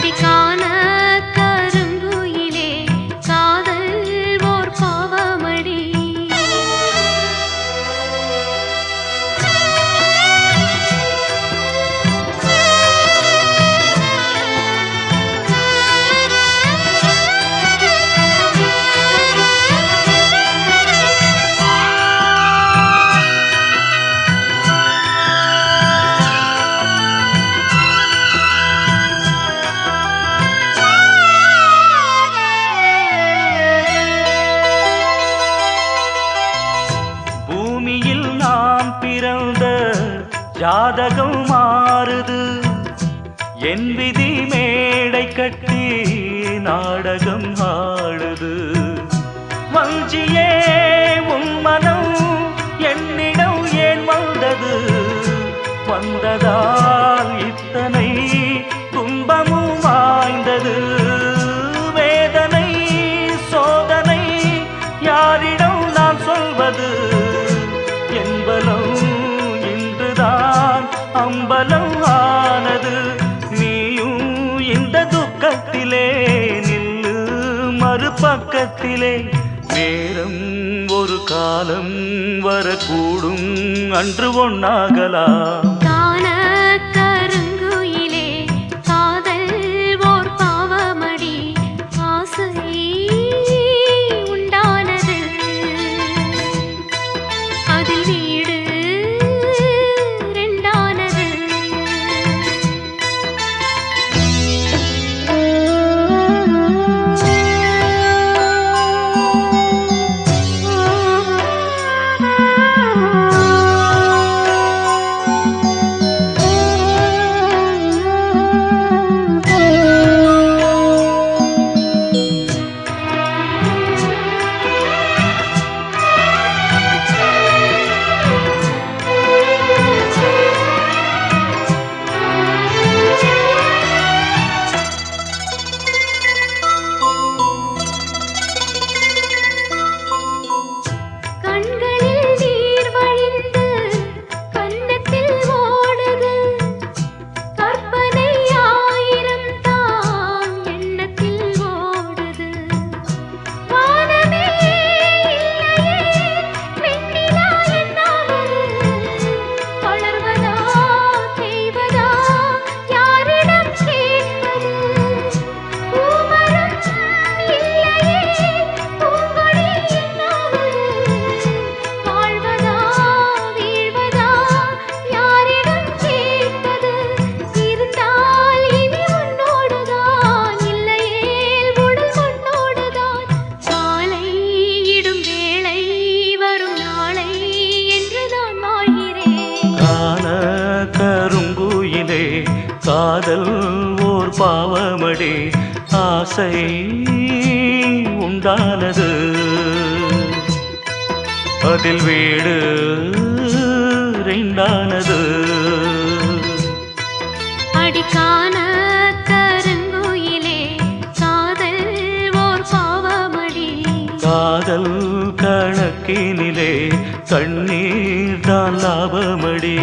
பாடி காண ஜாதகம் மாறுது. என் விதி மேடை கட்டி நாடகம் ஆடுது. வஞ்சியே உன் மனம் என்னிடம் ஏன் வந்தது? வந்ததால் இத்தனை துன்பமும் வாய்ந்தது. வேதனை சோதனை யாரிடம் நான் சொல்வது? என்பதும் அம்பலம் ஆனது நீயும் இந்த துக்கத்திலே நில்லு மறுபக்கத்திலே. நேரம் ஒரு காலம் வரக்கூடும் அன்று ஒன்னாகலாம் கண்களில் காதல் ஓர் பாவமடி ஆசை உண்டானது. அதில் வீடு ரெண்டானது. அடிக்கான கருங்குயிலே காதல் ஓர் பாவமடி. காதல் கணக்கினிலே கண்ணீர் தான் லாபமடி.